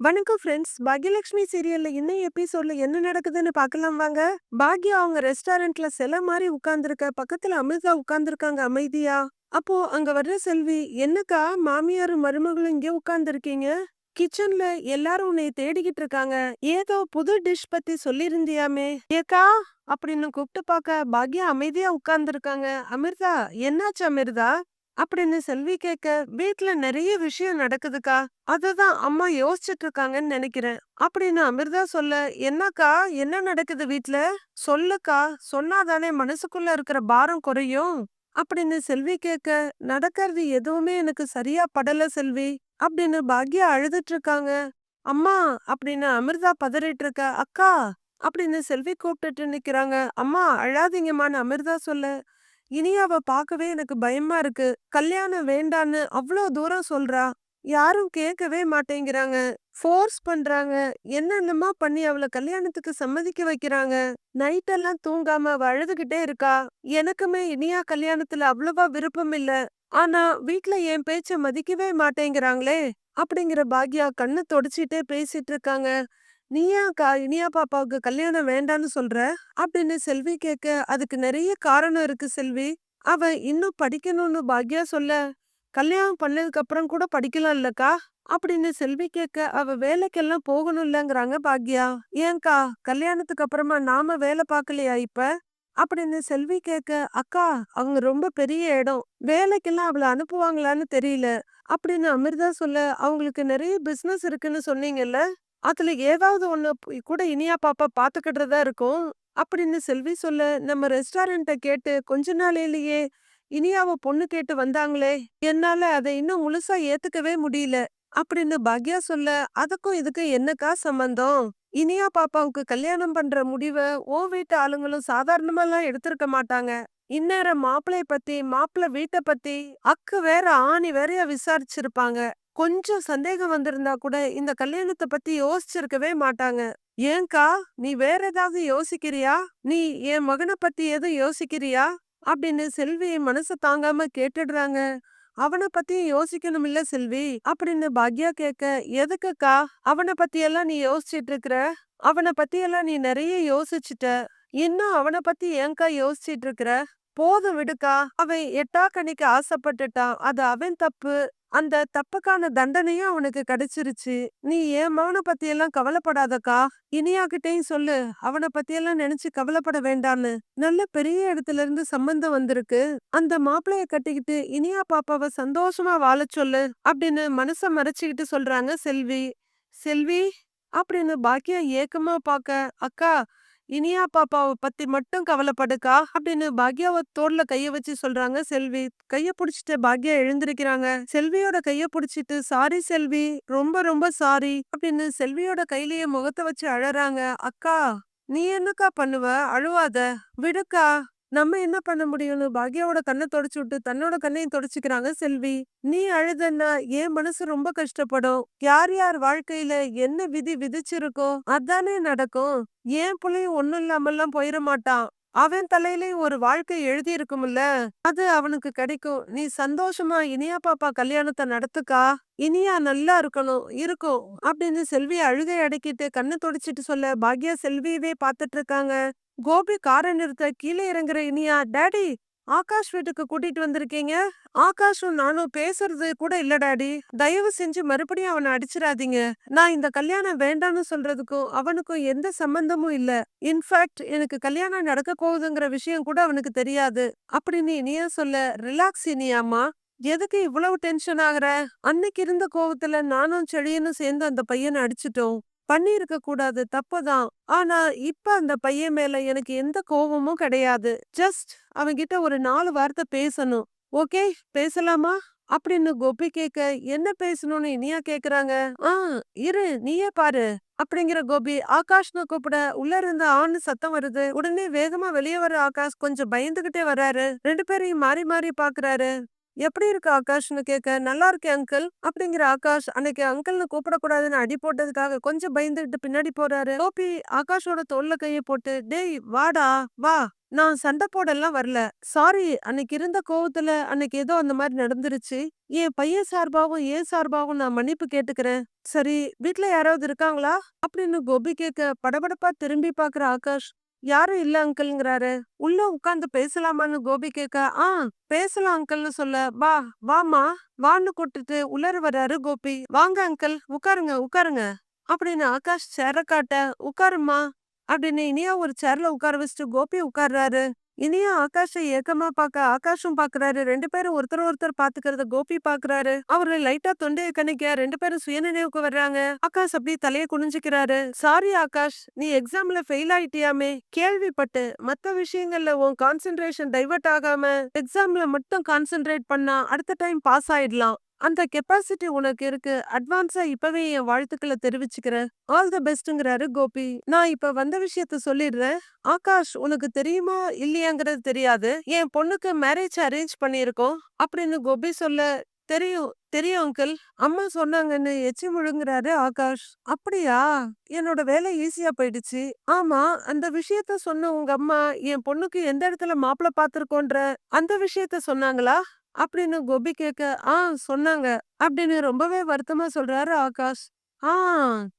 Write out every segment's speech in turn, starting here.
வணக்கம் ஃப்ரெண்ட்ஸ் பாக்யலட்சுமி சீரியல்ல இன்னும் எபிசோட்ல என்ன நடக்குதுன்னு பார்க்கலாம் வாங்க. பாக்யா அவங்க ரெஸ்டாரண்ட்ல சில மாதிரி உட்கார்ந்துருக்க பக்கத்துல அமிர்தா உட்கார்ந்துருக்காங்க அமைதியா. அப்போ அங்க வர்ற செல்வி என்னக்கா மாமியாரும் மருமகளும் இங்கே உட்கார்ந்துருக்கீங்க? கிச்சன்ல எல்லாரும் உன்னை தேடிக்கிட்டு இருக்காங்க. ஏதோ புது டிஷ் பத்தி சொல்லிருந்தியாமே? ஏக்கா அப்படின்னு கூப்பிட்டு பார்க்க பாக்யா அமைதியா உட்கார்ந்துருக்காங்க. அமிர்தா என்னாச்சு அமிர்தா? அப்படின்னு செல்வி கேட்க வீட்ல நிறைய விஷயம் நடக்குதுக்கா? அததான் அம்மா யோசிச்சுட்டு இருக்காங்கன்னு நினைக்கிறேன். அப்படின்னு அமிர்தா சொல்ல என்னக்கா? என்ன நடக்குது வீட்ல? சொல்லுக்கா. சொன்னாதானே மனசுக்குள்ள இருக்கிற பாரம் குறையும். அப்படின்னு செல்வி கேட்க நடக்கிறது எதுவுமே எனக்கு சரியா படல செல்வி. அப்படின்னு பாக்யா அழுதுட்டு இருக்காங்க அம்மா அப்படின்னு அமிர்தா பதறிட்டு இருக்க அக்கா அப்படின்னு செல்வி கூப்பிட்டுட்டு நிக்கிறாங்க. அம்மா அழாதீங்கம்மான்னு அமிர்தா சொல்ல இனி அவ பார்க்கவே எனக்கு பயமா இருக்கு. கல்யாணம் வேண்டான்னு அவ்வளோ தூரம் சொல்றா. யாரும் கேட்கவே மாட்டேங்கிறாங்க. ஃபோர்ஸ் பண்றாங்க. என்னென்னமா பண்ணி அவளை கல்யாணத்துக்கு சம்மதிக்க வைக்கிறாங்க. நைட்டெல்லாம் தூங்காம அழுதுகிட்டே இருக்கா. எனக்குமே இனியா கல்யாணத்துல அவ்வளவா விருப்பம் இல்ல. ஆனா வீட்ல என் பேச்ச மதிக்கவே மாட்டேங்கிறாங்களே. அப்படிங்கிற பாக்யா கண்ணு தொடச்சிட்டே பேசிட்டு இருக்காங்க. நீ கா இனியா பாப்பாவுக்கு கல்யாணம் வேண்டான்னு சொல்ற? அப்படின்னு செல்வி கேட்க அதுக்கு நிறைய காரணம் இருக்கு செல்வி. அவ இன்னும் படிக்கணும்னு பாக்யா சொல்ல கல்யாணம் பண்ணதுக்கு அப்புறம் கூட படிக்கலாம் இல்லக்கா? அப்படின்னு செல்வி கேட்க அவ வேலைக்கெல்லாம் போகணும் இல்லைங்கிறாங்க பாக்யா. ஏன்க்கா? கல்யாணத்துக்கு அப்புறமா நாம வேலை பார்க்கலையா இப்ப? அப்படின்னு செல்வி கேட்க அக்கா அவங்க ரொம்ப பெரிய இடம். வேலைக்கெல்லாம் அவளை அனுப்புவாங்களான்னு தெரியல. அப்படின்னு அமிர்தா சொல்ல அவங்களுக்கு நிறைய பிசினஸ் இருக்குன்னு சொன்னீங்கல்ல? அதுல ஏதாவது ஒண்ணு கூட இனியா பாப்பா பாத்துக்கிட்டுறதா இருக்கும். அப்படின்னு செல்வி சொல்ல, நம்ம ரெஸ்டாரண்ட்ட கேட்டு கொஞ்ச நாளையிலேயே இனியாவை பொண்ணு கேட்டு வந்தாங்களே! என்னால அதை இன்னும் முழுசா ஏத்துக்கவே முடியல. அப்படின்னு பாக்யா சொல்ல, அதுக்கும் இதுக்கும் என்னக்கா சம்பந்தம்? இனியா பாப்பாவுக்கு கல்யாணம் பண்ற முடிவ ஓ வீட்டு ஆளுங்களும் சாதாரணமெல்லாம் எடுத்திருக்க மாட்டாங்க. இந்நேரம் மாப்பிள்ளைய பத்தி, மாப்பிள்ளை வீட்ட பத்தி அக்கு வேற ஆணி வேறையா விசாரிச்சிருப்பாங்க. கொஞ்சம் சந்தேகம் வந்திருந்தா கூட இந்த கல்யாணத்தை பத்தி யோசிச்சிருக்கவே மாட்டாங்க. ஏங்கா நீ வேற ஏதாவது யோசிக்கிறியா? நீ என் மகன பத்தி எதுவும் யோசிக்கிறியா? அப்படின்னு செல்வி மனச தாங்காம கேட்டுடுறாங்க. அவன பத்தியும் யோசிக்கணும் இல்ல செல்வி? அப்படின்னு பாக்யா கேட்க எதுக்குக்கா? அவன பத்தியெல்லாம் நீ யோசிச்சிட்டு இருக்கிற அவன பத்தியெல்லாம் நீ நிறைய யோசிச்சுட்ட. இன்னும் அவன பத்தி ஏங்கா யோசிச்சிட்டு இருக்கிற போதும் விடுக்கா. அவன் எட்டா கணிக்க ஆசைப்பட்டுட்டான். அது அவன் தப்பு. அந்த தப்புக்கான தண்டனையும் அவனுக்கு கிடைச்சிருச்சு. நீ என் மவனை பத்தியெல்லாம் கவலைப்படாதக்கா. இனியாகிட்டையும் சொல்லு. அவனை பத்தியெல்லாம் நினைச்சு கவலைப்பட வேண்டான்னு. நல்ல பெரிய இடத்துல இருந்து சம்பந்தம் வந்திருக்கு. அந்த மாப்பிளைய கட்டிக்கிட்டு இனியா பாப்பாவை சந்தோஷமா வாழ சொல்லு அப்படின்னு மனச மறைச்சுக்கிட்டு சொல்றாங்க செல்வி. செல்வி அப்படின்னு பாக்கியா ஏக்கமா பாக்க அக்கா இனியா பாப்பாவை பத்தி மட்டும் கவலைப்படுக்கா? அப்படின்னு பாக்யாவை தோல்ல கைய வச்சு சொல்றாங்க செல்வி. கைய புடிச்சிட்டு பாக்யா எழுந்திருக்கிறாங்க. செல்வியோட கைய புடிச்சிட்டு சாரி செல்வி ரொம்ப ரொம்ப சாரி அப்படின்னு செல்வியோட கையிலேயே முகத்தை வச்சு அழறாங்க. அக்கா நீ என்னக்கா பண்ணுவ? அழுவாத. விடுக்கா. நம்ம என்ன பண்ண முடியும்னு பாக்யாவோட கண்ணை தொடச்சு விட்டு தன்னோட கண்ணையும் தொடச்சுக்கிறாங்க செல்வி. நீ அழுதன்னா என் மனசு ரொம்ப கஷ்டப்படும். யார் யார் வாழ்க்கையில என்ன விதி விதிச்சிருக்கோ அதானே நடக்கும். என் புள்ளையும் ஒண்ணும் இல்லாமல்லாம் போயிட மாட்டான். அவன் தலையிலயும் ஒரு வாழ்க்கை எழுதி இருக்கும்ல அது அவனுக்கு கிடைக்கும். நீ சந்தோஷமா இனியா பாப்பா கல்யாணத்தை நடத்துக்கா. இனியா நல்லா இருக்கணும். இருக்கும். அப்படின்னு செல்வி அழுகை அடக்கிட்டு கண்ணு தொடச்சிட்டு சொல்ல பாக்யா செல்வியவே பாத்துட்டு இருக்காங்க. கோபி காரை நிறுத்த கீழே இறங்குற இனியா டாடி ஆகாஷ் வீட்டுக்கு கூட்டிட்டு வந்திருக்கீங்க? ஆகாஷும் நானும் பேசுறது கூட இல்ல டாடி. தயவு செஞ்சு மறுபடியும் அவனை அடிச்சிடாதீங்க. நான் இந்த கல்யாணம் வேண்டாம்னு சொல்றதுக்கும் அவனுக்கும் எந்த சம்பந்தமும் இல்ல. இன்ஃபேக்ட் எனக்கு கல்யாணம் நடக்க போகுதுங்கிற விஷயம் கூட அவனுக்கு தெரியாது. அப்படின்னு இனியா சொல்ல ரிலாக்ஸ் இனியாமா எதுக்கு இவ்வளவு டென்ஷன் ஆகுற? அன்னைக்கு இருந்த கோவத்துல நானும் செடியனும் சேர்ந்து அந்த பையனை அடிச்சிட்டோம். பண்ணியிருக்க கூடாது தப்புதான் ஆனா இப்ப அந்த பையன் மேல எனக்கு எந்த கோபமும் கிடையாது. ஜஸ்ட் அவன்கிட்ட ஒரு நாலு வார்த்தை பேசணும். ஓகே பேசலாமா? அப்படின்னு கோபி கேட்க என்ன பேசணும்னு இனியா கேக்குறாங்க? ஆ இரு நீயே பாரு அப்படிங்கிற கோபி ஆகாஷ்னு கூப்பிட உள்ள இருந்த ஆண் சத்தம் வருது. உடனே வேகமா வெளியே வர ஆகாஷ் கொஞ்சம் பயந்துகிட்டே வர்றாரு ரெண்டு பேரையும் மாறி மாறி பாக்குறாரு. எப்படி இருக்கு ஆகாஷ்னு கேட்க நல்லா இருக்கேன் அங்கிள் அப்படிங்கிற ஆகாஷ் அன்னைக்கு அங்கிள்னு கூப்பிடக்கூடாதுன்னு அடி போட்டதுக்காக கொஞ்சம் பயந்துகிட்டு பின்னாடி போறாரு கோபி ஆகாஷோட தோல்ல கையை போட்டு டேய் வாடா வா நான் சண்டை போடலாம் வரல. சாரி அன்னைக்கு இருந்த கோவத்துல அன்னைக்கு ஏதோ அந்த மாதிரி நடந்துருச்சு. என் பையன் சார்பாகவும் ஏன் சார்பாகவும் நான் மன்னிப்பு கேட்டுக்கிறேன். சரி வீட்ல யாராவது இருக்காங்களா? அப்படின்னு கோபி கேட்க படபடப்பா திரும்பி பாக்குற ஆகாஷ் யாரும் இல்ல அங்கிள்ங்கிறாரு. உள்ள உட்கார்ந்து பேசலாமான்னு கோபி கேட்க, ஆ பேசலாம் அங்கிள்னு சொல்ல, வா வாமா வான்னு கூட்டிட்டு உள்ளார வர்றாரு கோபி. வாங்க அங்கிள் உட்காருங்க உட்காருங்க அப்படின்னு ஆகாஷ் சேர காட்ட, உட்காருமா அப்படின்னு இனியா ஒரு சேர்ல உட்கார வச்சுட்டு கோபி உட்கார்றாரு. இனியா ஆகாஷை ஏக்கமா பாக்க ஆகாஷும் பாக்குறாரு. ரெண்டு பேரும் ஒருத்தர் ஒருத்தர் பாத்துக்கிறத கோபி பாக்குறாரு. அவரு லைட்டா தொண்டைய கணிக்க ரெண்டு பேரும் சுயநினைவுக்கு வர்றாங்க. ஆகாஷ் அப்படியே தலையை குனிஞ்சுக்கிறாரு. சாரி ஆகாஷ் நீ எக்ஸாம்ல ஃபெயில் ஆயிட்டியாமே கேள்விப்பட்டு மத்த விஷயங்கள்ல உன் கான்சென்ட்ரேஷன் டைவர்ட் ஆகாம எக்ஸாம்ல மட்டும் கான்சென்ட்ரேட் பண்ணா அடுத்த டைம் பாஸ் ஆயிடலாம். அந்த கெப்பாசிட்டி உனக்கு இருக்கு. அட்வான்ஸா இப்பவே என் வாழ்த்துக்கள தெரிவிச்சுக்கிறேன். ஆல் த பெஸ்ட்ங்கிறாரு கோபி. நான் இப்ப வந்த விஷயத்த சொல்லிடுறேன். ஆகாஷ் உனக்கு தெரியுமா இல்லையாங்கிறது தெரியாது. என் பொண்ணுக்கு மேரேஜ் அரேஞ்ச் பண்ணியிருக்கோம். அப்படின்னு கோபி சொல்ல, தெரியும் தெரியும் அங்கிள். அம்மா சொன்னாங்கன்னு எச்சி முழுங்குறாரு ஆகாஷ். அப்படியா? என்னோட வேலை ஈஸியா போயிடுச்சு. ஆமா அந்த விஷயத்த சொன்ன உங்க அம்மா என் பொண்ணுக்கு எந்த இடத்துல மாப்பிள பாத்திருக்கோன்ற அந்த விஷயத்த சொன்னாங்களா? அப்படின்னு கோபி கேட்க, ஆ சொன்னாங்க. அப்படின்னு ரொம்பவே வருத்தமா சொல்றாரு ஆகாஷ். ஆ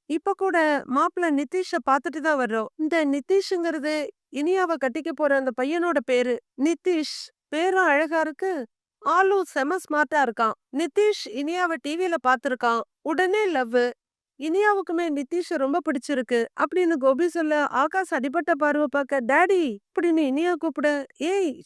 இப்ப கூட மாப்பிள்ள நிதிஷ பாத்துட்டு தான் வர்றோம். இந்த நிதிஷ்ங்கிறது இனியாவ கட்டிக்க போற அந்த பையனோட பேரு. நிதிஷ் பேரும் அழகா இருக்கு. ஆளும் செம ஸ்மார்ட்டா இருக்கான். நிதிஷ் இனியாவ டிவில பாத்திருக்கான் உடனே லவ். இனியாவுக்குமே நிதிஷ ரொம்ப பிடிச்சிருக்கு. அப்படின்னு கோபி சொல்ல ஆகாஷ் அடிபட்ட பார்வை பார்க்க டேடி அப்படின்னு இனியா கூப்பிட ஏய்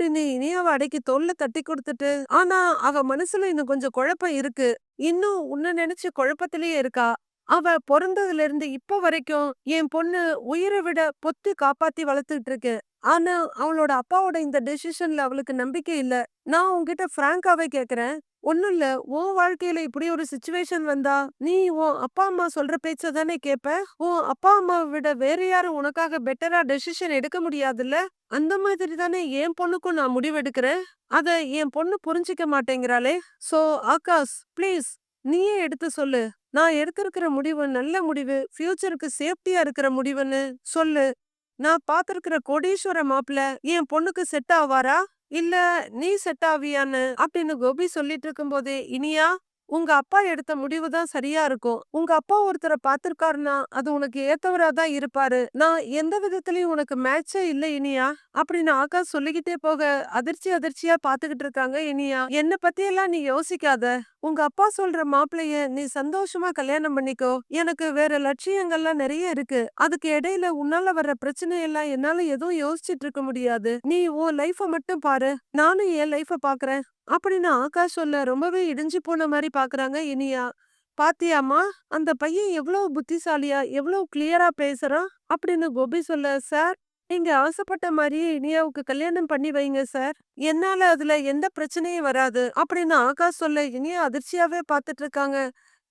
நீ இனியாவை அடைக்கி அடக்கி தோல்ல தட்டி கொடுத்துட்டு ஆனா அவ மனசுல இன்னும் கொஞ்சம் குழப்பம் இருக்கு. இன்னும் உன்ன நினைச்சு குழப்பத்திலேயே இருக்கா. அவ பொறந்ததுல இருந்து இப்ப வரைக்கும் என் பொண்ணு உயிரை விட பொத்தி காப்பாத்தி வளர்த்துட்டு இருக்கு. ஆனா அவளோட அப்பாவோட இந்த டெசிஷன்ல அவளுக்கு நம்பிக்கை இல்ல. நான் உன்கிட்ட பிராங்காவே கேக்குறேன். ஒண்ணும் இல்ல உன் வாழ்க்கையில இப்படி ஒரு சுச்சுவேஷன் வந்தா நீ உன் அப்பா அம்மா சொல்ற பேச்ச தானே கேப்ப. உன் அப்பா அம்மாவை விட வேற யாரும் உனக்காக பெட்டரா டெசிஷன் எடுக்க முடியாதுல்ல. அந்த மாதிரி தானே என் பொண்ணுக்கும் நான் முடிவெடுக்கிறேன். அத என் பொண்ணு புரிஞ்சுக்க மாட்டேங்கிறாளே. சோ ஆகாஷ் ப்ளீஸ் நீயே எடுத்து சொல்லு. நான் எடுத்திருக்கிற முடிவு நல்ல முடிவு. ஃபியூச்சருக்கு சேஃப்டியா இருக்கிற முடிவுன்னு சொல்லு. நான் பாத்திருக்கிற கோடீஸ்வர மாப்பிள என் பொண்ணுக்கு செட் ஆவாரா? இல்ல நீ செட் ஆவியான்னு அப்படின்னு கோபி சொல்லிட்டு இருக்கும்போதே இனியா உங்க அப்பா எடுத்த முடிவு தான் சரியா இருக்கும். உங்க அப்பா ஒருத்தரை பார்த்திருக்காருன்னா அது உனக்கு ஏத்தவரா தான் இருப்பாரு. நான் எந்த விதத்திலயும் உனக்கு மேட்சே இல்லை இனியா அப்படின்னு ஆகாஷ் சொல்லிக்கிட்டே போக அதிர்ச்சி அதிர்ச்சியா பாத்துக்கிட்டு இருக்காங்க இனியா. என்ன பத்தி எல்லாம் நீ யோசிக்காத. உங்க அப்பா சொல்ற மாப்பிள்ளைய நீ சந்தோஷமா கல்யாணம் பண்ணிக்கோ. எனக்கு வேற லட்சியங்கள்லாம் நிறைய இருக்கு. அதுக்கு இடையில உன்னால வர்ற பிரச்சனை எல்லாம் என்னால எதுவும் யோசிச்சுட்டு இருக்க முடியாது. நீ உன் லைஃப மட்டும் பாரு. நானும் என் லைஃப பாக்குறேன். அப்படின்னு ஆகாஷ் சொல்ல ரொம்பவே இடிஞ்சு போன மாதிரி பாக்குறாங்க இனியா. பாத்தியாமா அந்த பையன் எவ்வளவு புத்திசாலியா எவ்வளவு கிளியரா பேசுறான் அப்படின்னு கோபி சொல்ல சார் நீங்க ஆசைப்பட்ட மாதிரியே இனியாவுக்கு கல்யாணம் பண்ணி வைங்க சார். என்னால அதுல எந்த பிரச்சனையும் வராது அப்படின்னு ஆகாஷ் சொல்ல இனியா அதிர்ச்சியாவே பாத்துட்டு இருக்காங்க.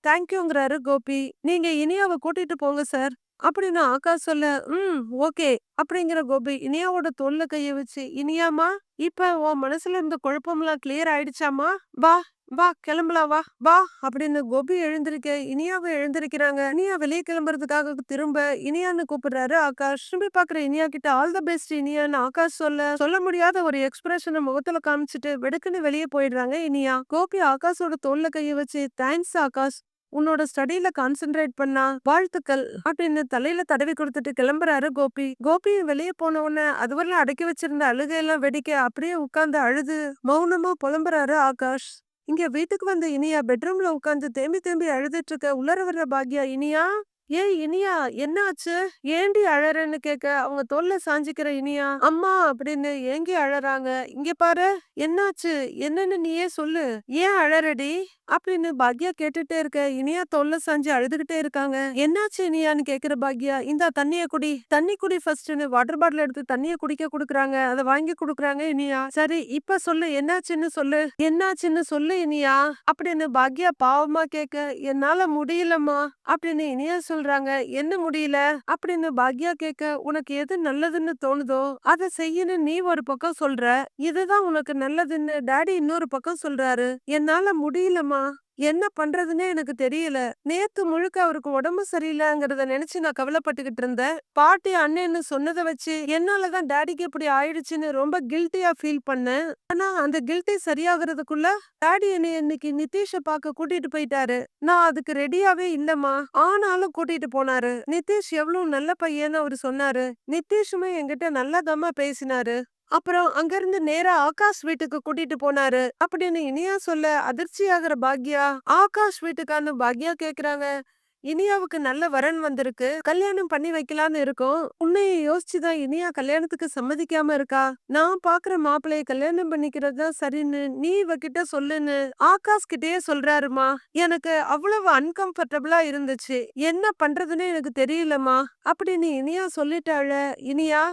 தேங்க்யூங்கிறாரு கோபி. நீங்க இனியாவை கூட்டிட்டு போங்க சார். அப்படின்னு ஆகாஷ் சொல்ல ம் ஓகே அப்படிங்கிற கோபி இனியாவோட தோல்ல கைய வச்சு இனியாமா இப்ப உன் மனசுல இருந்த குழப்பம்லாம் கிளியர் ஆயிடுச்சாமா வா வா கிளம்பலாம் வா வா அப்படின்னு கோபி எழுந்திருக்க இனியாவை எழுந்திருக்கிறாங்க. இனியா வெளியே கிளம்புறதுக்காக திரும்ப இனியான்னு கூப்பிடுறாரு ஆகாஷ். திரும்பி பாக்குற இனியா கிட்ட ஆல் த பெஸ்ட் இனியான்னு ஆகாஷ் சொல்ல சொல்ல முடியாத ஒரு எக்ஸ்பிரஷனை முகத்துல காமிச்சிட்டு வெடுக்குன்னு வெளியே போயிடுறாங்க இனியா. கோபி ஆகாஷோட தோல்ல கைய வச்சு தேங்க்ஸ் ஆகாஷ் உன்னோட ஸ்டடியில கான்சென்ட்ரேட் பண்ணா வாழ்த்துக்கள் அப்படின்னு தலையில தடவி கொடுத்துட்டு கிளம்புறாரு கோபி. கோபி வெளியே போன உடனே அதுவரை அடக்கி வச்சிருந்த அழுகையெல்லாம் வெடிக்க அப்படியே உட்கார்ந்து அழுது மௌனமா புலம்புறாரு ஆகாஷ். இங்க வீட்டுக்கு வந்த இனியா பெட்ரூம்ல உட்காந்து தேம்பி தேம்பி அழுதுட்டு இருக்க உள்ளர வர்ற பாக்யா இனியா? ஏய் இனியா என்னாச்சு? ஏண்டி அழறன்னு கேட்க அவங்க தோல்ல சாஞ்சிக்கிற இனியா. அம்மா அப்படின்னு ஏங்கி அழறாங்க. இங்க பாரு என்னாச்சு? என்னன்னு நீயே சொல்லு. ஏன் அழறடி? அப்படின்னு பாக்யா கேட்டுட்டே இருக்க. இனியா தொல்லை சாஞ்சு அழுதுகிட்டே இருக்காங்க. என்னாச்சு இனியான்னு கேக்குற பாக்யா இந்தா தண்ணிய குடி. தண்ணி குடி ஃபர்ஸ்ட்னு வாட்டர் பாட்டில் எடுத்து தண்ணிய குடிக்க குடுக்குறாங்க. அதை வாங்கி குடுக்குறாங்க இனியா. சரி இப்ப சொல்லு என்னாச்சுன்னு சொல்லு. என்னாச்சுன்னு சொல்லு இனியா. அப்படின்னு பாக்யா பாவமா கேட்க என்னால முடியலம்மா. அப்படின்னு இனியா சொல்றாங்க? என்ன முடியல? அப்படின்னு பாக்யா கேட்க உனக்கு எது நல்லதுன்னு தோணுதோ அதை செய்யணும்னு நீ ஒரு பக்கம் சொல்ற. இதுதான் உனக்கு நல்லதுன்னு டாடி இன்னொரு பக்கம் சொல்றாரு. என்னால முடியலம்மா. என்ன பண்றதுன்னே எனக்கு தெரியல. நேத்து முழுக்க அவருக்கு உடம்பு சரியில்லைங்கிறத நினைச்சு நான் கவலைப்பட்டுக்கிட்டு இருந்தேன். பாட்டி அண்ணன்னு சொன்னதை வச்சு என்னாலதான் டேடிக்கு இப்படி ஆயிடுச்சுன்னு ரொம்ப கில்ட்டியா ஃபீல் பண்ணேன். ஆனா அந்த கில்ட்டி சரியாகிறதுக்குள்ள டேடி என்னை இன்னைக்கு நிதிஷ பார்க்க கூட்டிட்டு போயிட்டாரு. நான் அதுக்கு ரெடியாவே இல்லம்மா. ஆனாலும் கூட்டிட்டு போனாரு. நிதிஷ் எவ்வளவு நல்ல பையன்னு அவரு சொன்னாரு. நிதிஷுமே என்கிட்ட நல்லாதாம்மா பேசினாரு. அப்புறம் அங்கிருந்து நேரா ஆகாஷ் வீட்டுக்கு கூட்டிட்டு போனாரு. அப்படின்னு இனியா சொல்ல அதிர்ச்சியாகிற பாக்யா ஆகாஷ் வீட்டுக்கான்னு பாக்யா கேக்குறாங்க. இனியாவுக்கு நல்ல வரன் வந்திருக்கு. கல்யாணம் பண்ணி வைக்கலான்னு இருக்கோம். உன்னைய யோசிச்சுதான் இனியா கல்யாணத்துக்கு சம்மதிக்காம இருக்கா? நான் பாக்குற மாப்பிள்ளைய கல்யாணம் பண்ணிக்கிறது தான் சரின்னு நீ இவகிட்ட சொல்லுன்னு ஆகாஷ் கிட்டயே சொல்றாருமா. எனக்கு அவ்வளவு அன்கம்ஃபர்டபுளா இருந்துச்சு. என்ன பண்றதுன்னு எனக்கு தெரியலம்மா. அப்படின்னு இனியா சொல்லிட்டாள இனியா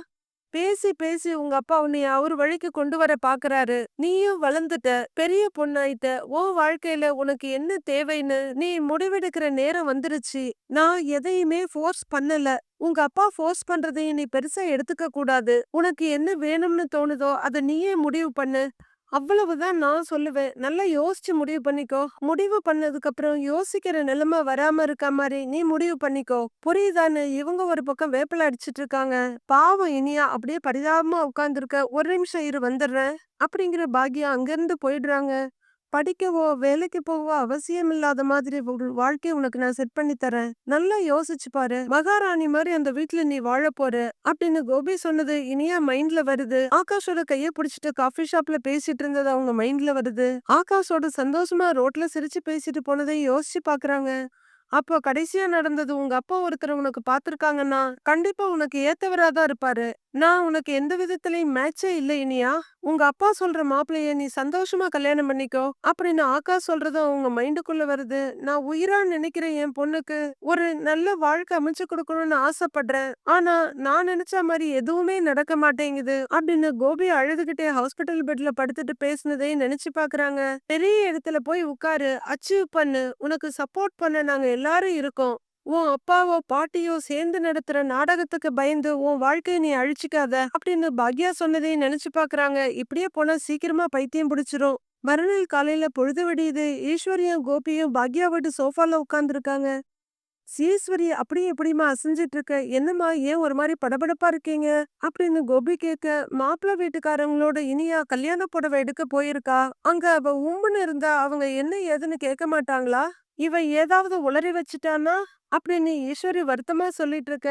பேசி பேசி உங்க அப்பா உன்னைய அவர் வழிக்கு கொண்டு வர பாக்குறாரு. நீயும் வளர்ந்துட்ட பெரிய பொண்ணாயிட்ட ஓ வாழ்க்கையில உனக்கு என்ன தேவைன்னு நீ முடிவெடுக்கிற நேரம் வந்துருச்சு. நான் எதையுமே ஃபோர்ஸ் பண்ணல. உங்க அப்பா ஃபோர்ஸ் பண்றதையும் நீ பெருசா எடுத்துக்க கூடாது. உனக்கு என்ன வேணும்னு தோணுதோ அதை நீயே முடிவு பண்ணு. அவ்வளவுதான் நான் சொல்லுவேன். நல்லா யோசிச்சு முடிவு பண்ணிக்கோ. முடிவு பண்ணதுக்கு அப்புறம் யோசிக்கிற நிலைமை வராம இருக்க மாதிரி நீ முடிவு பண்ணிக்கோ. புரியுதான்னு இவங்க ஒரு பக்கம் வேப்பில அடிச்சிட்டு இருக்காங்க. பாவம் இனியா அப்படியே பரிதாபமா உட்கார்ந்துருக்க ஒரு நிமிஷம் இரு வந்துடுறேன் அப்படிங்கிற பாக்கியம் அங்கிருந்து போயிடுறாங்க. படிக்கவோ வேலைக்கு போகவோ அவசியம் இல்லாத மாதிரி ஒரு வாழ்க்கையை உனக்கு நான் செட் பண்ணி தரேன். நல்லா யோசிச்சு பாரு. மகாராணி மாதிரி அந்த வீட்டுல நீ வாழ போற அப்படின்னு கோபி சொன்னது இனியா மைண்ட்ல வருது. ஆகாஷோட கைய பிடிச்சிட்டு காஃபி ஷாப்ல பேசிட்டு இருந்தது அவங்க மைண்ட்ல வருது. ஆகாஷோட சந்தோஷமா ரோட்ல சிரிச்சு பேசிட்டு போனதை யோசிச்சு பாக்குறாங்க. அப்போ கடைசியா நடந்தது உங்க அப்பா ஒருத்தர் உனக்கு பாத்திருக்காங்கன்னா கண்டிப்பா உனக்கு ஏத்தவராதான் இருப்பாரு. நான் உனக்கு எந்த விதத்திலயும் மேட்சே இல்லை இனியா. உங்க அப்பா சொல்ற மாப்பிளைய நீ சந்தோஷமா கல்யாணம் பண்ணிக்கோ. அப்படின்னு ஆக்கா சொல்றதும் அவங்க மைண்டுக்குள்ள வருது. நான் உயிரா நினைக்கிற என் பொண்ணுக்கு ஒரு நல்ல வாழ்க்கை அமைச்சு கொடுக்கணும்னு ஆசைப்படுறேன். ஆனா நான் நினைச்ச மாதிரி எதுவுமே நடக்க மாட்டேங்குது அப்படின்னு கோபி அழுதுகிட்டே ஹாஸ்பிட்டல் பெட்ல படுத்துட்டு பேசுனதையும் நினைச்சு பாக்குறாங்க. பெரிய இடத்துல போய் உட்காரு. அச்சீவ் பண்ணு. உனக்கு சப்போர்ட் பண்ண நாங்க எல்லாரும் இருக்கோம். உன் அப்பாவோ பாட்டியோ சேர்ந்து நடத்துற நாடகத்துக்கு பயந்து உன் வாழ்க்கையை நீ அழிச்சுக்காத அப்படின்னு பாக்யா சொன்னதையும் நினைச்சு பாக்குறாங்க. இப்படியே போனா சீக்கிரமா பைத்தியம் பிடிச்சிரும். மறுநாள் காலையில பொழுது விடியுது. ஈஸ்வரியும் கோபியும் பாக்யா வீட்டு சோஃபால உட்காந்துருக்காங்க சீஸ்வரி அப்படி எப்படிமா அசைஞ்சிட்டு இருக்க என்னம்மா ஏன் ஒரு மாதிரி படபடப்பா இருக்கீங்க? அப்படின்னு கோபி கேட்க மாப்பிள்ளை வீட்டுக்காரங்களோட இனியா கல்யாண புடவை எடுக்க போயிருக்கா? அங்க அவ உம்முன்னு இருந்தா அவங்க என்ன ஏதுன்னு கேட்க மாட்டாங்களா? இவ ஏதாவது உளறி வச்சுட்டானா? அப்படின்னு ஈஸ்வரி வருத்தமா சொல்லிட்டு இருக்க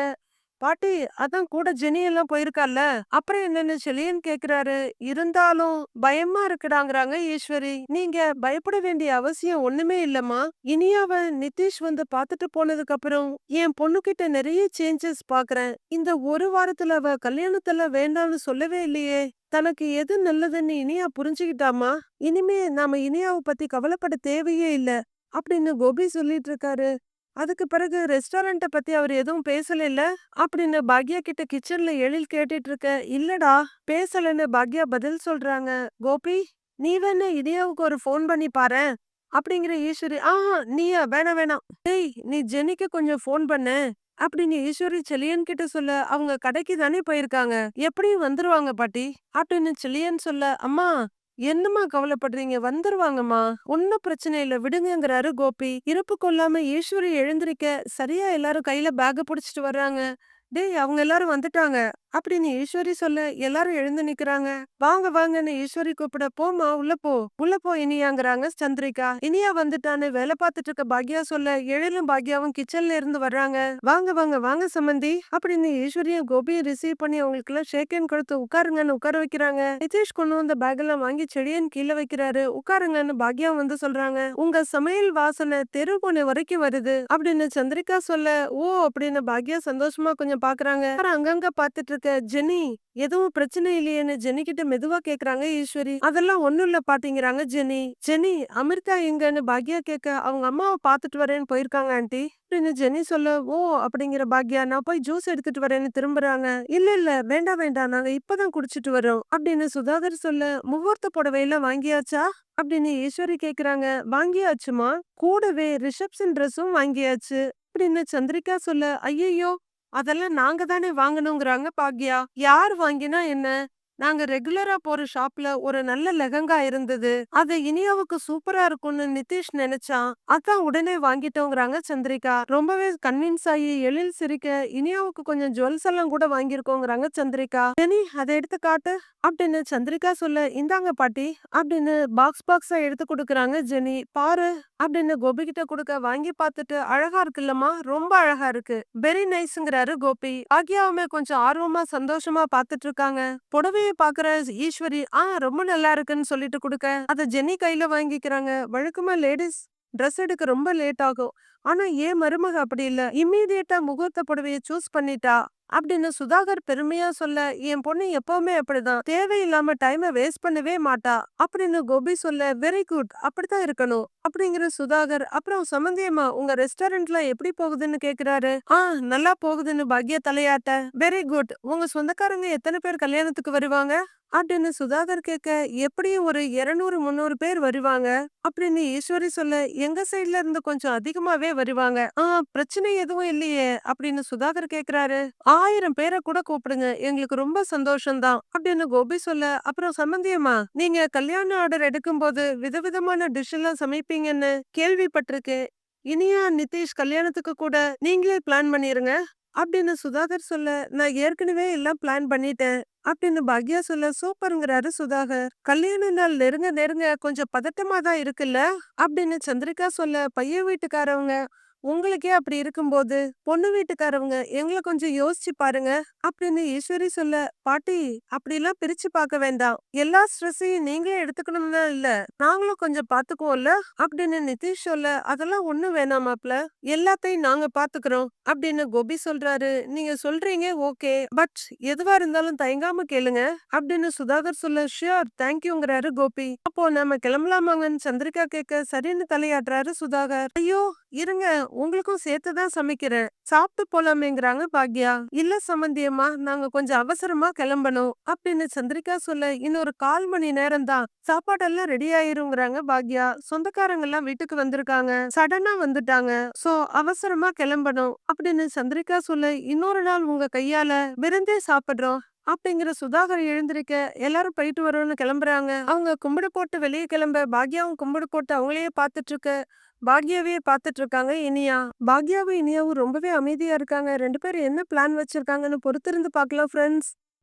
பாட்டி அதான் கூட ஜெனி எல்லாம் போயிருக்கால அப்புறம் என்னன்னு செலியன் கேக்குறாரு இருந்தாலும் பயமா இருக்குடாங்கறாங்க ஈஸ்வரி. நீங்க பயப்பட வேண்டிய அவசியம் ஒண்ணுமே இல்லம்மா. இனியாவ நிதிஷ் வந்து பாத்துட்டு போனதுக்கு அப்புறம் என் பொண்ணுகிட்ட நிறைய சேஞ்சஸ் பாக்குறேன் இந்த ஒரு வாரத்துல அவ கல்யாணத்துல வேண்டாம்னு சொல்லவே இல்லையே. தனக்கு எது நல்லதுன்னு இனியா புரிஞ்சுக்கிட்டாமா இனிமே நாம இனியாவை பத்தி கவலைப்பட தேவையே இல்ல. அப்படின்னு கோபி சொல்லிட்டு இருக்காரு. அதுக்கு பிறகு ரெஸ்டாரண்ட்ட பத்தி அவர் எதுவும் பேசல இல்ல அப்படின்னு பாக்யா கிட்ட கிச்சன்ல எழில் கேட்டுட்டு இருக்க இல்லடா பேசலன்னு பாக்யா பதில் சொல்றாங்க. கோபி நீ வேணா இனியாவுக்கு ஒரு ஃபோன் பண்ணி பாரு அப்படிங்கிற ஈஸ்வரி ஆ நீயா? வேணாம் வேணாம். டேய் நீ ஜெனிக்கு கொஞ்சம் ஃபோன் பண்ணு. அப்படின்னு ஈஸ்வரி செலியன் கிட்ட சொல்ல அவங்க கடைக்கு தானே போயிருக்காங்க. எப்படியும் வந்துருவாங்க பாட்டி. அப்படின்னு செலியன் சொல்ல அம்மா என்னம்மா கவலைப்படுறீங்க? வந்துருவாங்கம்மா. ஒன்னும் பிரச்சனை இல்ல. விடுங்கங்கிறாரு கோபி. இறப்பு கொள்ளாம ஈஸ்வரி எழுந்திருக்க சரியா எல்லாரும் கையில பேக புடிச்சிட்டு வர்றாங்க. டேய் அவங்க எல்லாரும் வந்துட்டாங்க. அப்படின்னு ஈஸ்வரி சொல்ல எல்லாரும் எழுந்து நிக்கிறாங்க. வாங்க வாங்கன்னு ஈஸ்வரி கூப்பிட போமா உள்ள போ உள்ள போ இனியாங்கிறாங்க சந்திரிகா. இனியா வந்துட்டான்னு வேலை பார்த்துட்டு இருக்க பாக்யா சொல்ல எழிலும் பாக்யாவும் கிச்சன்ல இருந்து வர்றாங்க. வாங்க வாங்க வாங்க சம்மந்தி அப்படின்னு ஈஸ்வரியும் கோபியும் ரிசீவ் பண்ணி அவங்களுக்கு எல்லாம் ஷேக்கன் கொடுத்து உட்காருங்கன்னு உட்கார வைக்கிறாங்க. நிதிஷ் கொண்டு வந்த பேக் எல்லாம் வாங்கி செடியன் கீழே வைக்கிறாரு. உட்காருங்கன்னு பாக்யா வந்து சொல்றாங்க. உங்க சமையல் வாசனை தெரு பொண்ணு வரைக்கும் வருது அப்படின்னு சந்திரிகா சொல்ல ஓ அப்படின்னு பாக்யா சந்தோஷமா கொஞ்சம் பாக்குறாங்க. அப்புறம் அங்கங்க பாத்துட்டு இருக்க ஜெனி எதுவும் பிரச்சனை இல்லையேன்னு ஜெனி கிட்ட மெதுவா கேக்குறாங்க ஈஸ்வரி. அதெல்லாம் ஒண்ணும் இல்ல பாத்தீங்கிறாங்க ஜெனி. ஜெனி அமிர்தா எங்கன்னு பாக்யா கேட்க அவங்க அம்மாவை பாத்துட்டு வரேன்னு போயிருக்காங்க ஆண்டி. அப்படின்னு ஜெனி சொல்ல ஓ அப்படிங்கிற பாக்யா நான் போய் ஜூஸ் எடுத்துட்டு வரேன்னு திரும்புறாங்க. இல்ல இல்ல வேண்டாம் வேண்டாம் நாங்க இப்பதான் குடிச்சிட்டு வரோம். அப்படின்னு சுதாகர் சொல்ல முகூர்த்த புடவையெல்லாம் வாங்கியாச்சா? அப்படின்னு ஈஸ்வரி கேக்குறாங்க. வாங்கியாச்சுமா? கூடவே ரிசப்ஷன் ட்ரெஸ்ஸும் வாங்கியாச்சு. அப்படின்னு சந்திரிகா சொல்ல ஐயையோ அதெல்லாம் நாங்க தானே வாங்கணுங்கிறாங்க பாக்யா? யார் வாங்கினா என்ன? நாங்க ரெகுலரா போற ஷாப்ல ஒரு நல்ல லெகங்கா இருந்தது. அது இனியாவுக்கு சூப்பரா இருக்கும்னு நிதிஷ் நினைச்சான். அதான் உடனே வாங்கிட்டோங்கிறாங்க சந்திரிகா. ரொம்பவே கன்வின்ஸ் ஆகி எழில் சிரிக்க, இனியாவுக்கு கொஞ்சம் ஜுவல்ஸ் எல்லாம் கூட வாங்கியிருக்கோங்கிறாங்க சந்திரிகா. ஜெனி அதை எடுத்து காட்டு அப்படின்னு சந்திரிகா சொல்ல, இந்தாங்க பாட்டி அப்படின்னு பாக்ஸ் பாக்ஸா எடுத்து கொடுக்குறாங்க ஜெனி. பாரு அப்படின்னு கோபி கிட்ட குடுக்க வாங்கி பார்த்துட்டு அழகா இருக்குல்லம்மா ரொம்ப அழகா இருக்கு வெரி நைஸ்ங்கிறாரு கோபி ஆகியாவுமே கொஞ்சம் ஆர்வமா சந்தோஷமா பார்த்துட்டு இருக்காங்க புடவைய பாக்குற ஈஸ்வரி ஆ ரொம்ப நல்லா இருக்குன்னு சொல்லிட்டு கொடுக்க. அத ஜெனி கையில வாங்கிக்கிறாங்க. வழக்கமா லேடிஸ் ட்ரெஸ் எடுக்க ரொம்ப லேட் ஆகும். ஆனா ஏன் மருமக அப்படி இல்ல? இம்மீடியட்டா முகூர்த்த புடவைய சூஸ் பண்ணிட்டா? அப்படின்னு சுதாகர் பெருமையா சொல்ல என் பொண்ணு எப்பவுமே அப்படிதான். தேவையில்லாம டைம வேஸ்ட் பண்ணவே மாட்டா. அப்படின்னு கோபி சொல்ல வெரி குட் அப்படித்தான் இருக்கணும். அப்படிங்கிற சுதாகர் அப்புறம் சம்பந்தியம்மா உங்க ரெஸ்டாரண்ட்ல எப்படி போகுதுன்னு கேக்குறாரு? ஆ நல்லா போகுதுன்னு பாக்யா தலையாட்ட. வெரி குட் உங்க சொந்தக்காரங்க எத்தனை பேர் கல்யாணத்துக்கு வருவாங்க? அப்படின்னு சுதாகர் கேட்க எப்படியும் ஒரு இருநூறு முந்நூறு பேர் வருவாங்க? அப்படின்னு ஈஸ்வரி சொல்ல எங்க சைட்ல இருந்து கொஞ்சம் அதிகமாவே வருவாங்க. ஆ பிரச்சனை எதுவும் இல்லையே அப்படின்னு சுதாகர் கேக்குறாரு. ஆயிரம் பேரை கூட கூப்பிடுங்க. எங்களுக்கு ரொம்ப சந்தோஷம்தான் அப்படின்னு கோபி சொல்ல அப்புறம் சம்பந்தியம்மா நீங்க கல்யாண ஆர்டர் எடுக்கும்போது விதவிதமான டிஷ் எல்லாம் சமைப்பீங்கன்னு கேள்விப்பட்டிருக்கேன். இனியா நிதிஷ் கல்யாணத்துக்கு கூட நீங்களே பிளான் பண்ணிருங்க. அப்படின்னு சுதாகர் சொல்ல நான் ஏற்கனவே எல்லாம் பிளான் பண்ணிட்டேன் அப்படின்னு பாக்யா சொல்ல சூப்பருங்கிறாரு சுதாகர். கல்யாண நாள் நெருங்க நெருங்க கொஞ்சம் பதட்டமா தான் இருக்குல்ல? அப்படின்னு சந்திரிகா சொல்ல பையன் வீட்டுக்காரவங்க உங்களுக்கே அப்படி இருக்கும்போது பொண்ணு வீட்டுக்காரவங்க எங்களை கொஞ்சம் யோசிச்சு பாருங்க அப்படின்னு ஈஸ்வரி சொல்ல பாட்டி அப்படிலாம் பிரிச்சு பார்க்க வேண்டாம். எல்லா ஸ்ட்ரெஸ்ஸையும் நீங்களே எடுத்துக்கணும்னு இல்ல. நாங்களும் கொஞ்சம் பாத்துக்குவோம்ல அப்படின்னு நிதிஷ் சொல்ல அதெல்லாம் ஒண்ணும் வேணாமாப்ல எல்லாத்தையும் நாங்க பாத்துக்கிறோம் அப்படின்னு கோபி சொல்றாரு. நீங்க சொல்றீங்க ஓகே. பட் எதுவா இருந்தாலும் தயங்காம கேளுங்க. அப்படின்னு சுதாகர் சொல்ல ஷியோர் தேங்க்யூங்கிறாரு கோபி. அப்போ நம்ம கிளம்பலாமாங்கன்னு சந்திரிகா கேட்க சரின்னு தலையாடுறாரு சுதாகர். ஐயோ இருங்க உங்களுக்கும் சேர்த்துதான் சமைக்கிறேன். சாப்பிட்டு போலாமேங்கிறாங்க பாக்யா? இல்ல சம்பந்தியம்மா நாங்க கொஞ்சம் அவசரமா கிளம்பணும். அப்படின்னு சந்திரிகா சொல்ல இன்னொரு கால் மணி நேரம் தான். சாப்பாடெல்லாம் ரெடி ஆயிருங்கிறாங்க பாக்யா. சொந்தக்காரங்க எல்லாம் வீட்டுக்கு வந்திருக்காங்க. சடனா வந்துட்டாங்க. சோ அவசரமா கிளம்பணும். அப்படின்னு சந்திரிகா சொல்ல இன்னொரு நாள் உங்க கையால விருந்தே சாப்பிடுறோம். அப்படிங்கிற சுதாகர் எழுந்திருக்க எல்லாரும் போயிட்டு வரோம்னு கிளம்புறாங்க. அவங்க கும்பிடு போட்டு வெளியே கிளம்ப. பாக்யாவும் கும்பிடு போட்டு அவங்களையே பார்த்துட்டு இருக்க. பாக்யாவே பார்த்துட்டு இருக்காங்க இனியா. பாக்யாவும் இனியாவும் ரொம்பவே அமைதியா இருக்காங்க. ரெண்டு பேரும் என்ன பிளான் வச்சிருக்காங்கன்னு பொறுத்திருந்து பார்க்கலாம் ஃப்ரெண்ட்ஸ்.